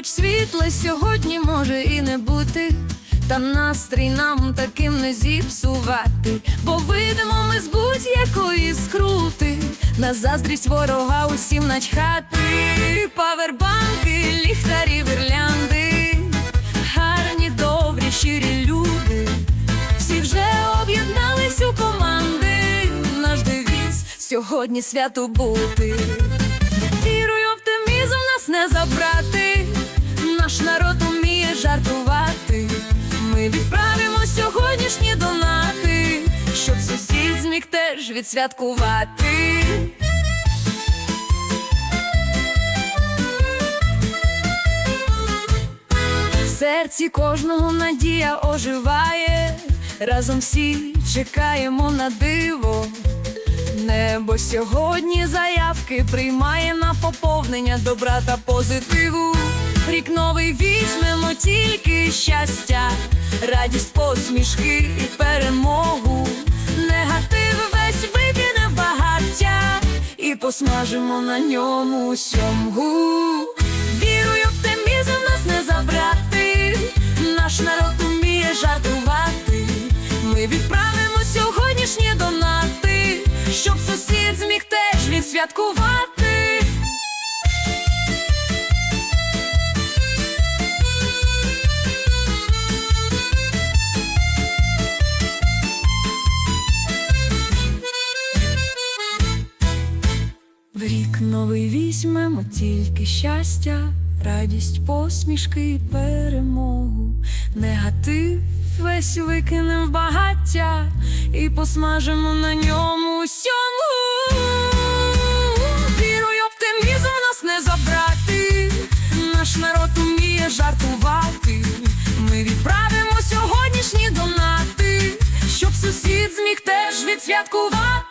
хоч світле сьогодні може і не бути, та настрій нам таким не зіпсувати, бо вийдемо ми з будь-якої скрути, на заздрість ворога усім начхати, павербанки, ліхтарі, вирлянди, гарні, добрі, щирі люди, всі вже об'єднались у команди, наш девіз сьогодні свято бути. Вірою, оптимізм нас не забрати. Теж відсвяткувати. В серці кожного надія оживає. Разом всі чекаємо на диво. Небо сьогодні заявки приймає на поповнення добра та позитиву. Рік новий візьмемо тільки щастя, радість, посмішки і перемогу. Посмажимо на ньому сьомгу. Вірую, оптимізм нас не забрати. Наш народ уміє жартувати. Ми відправимо сьогоднішні донати, щоб сусід зміг теж відсвяткувати. Рік новий візьмемо тільки щастя, радість, посмішки і перемогу. Негатив весь викинем в багаття і посмажемо на ньому сьому. Вірою, оптимізм нас не забрати. Наш народ уміє жартувати. Ми відправимо сьогоднішні донати, щоб сусід зміг теж відсвяткувати.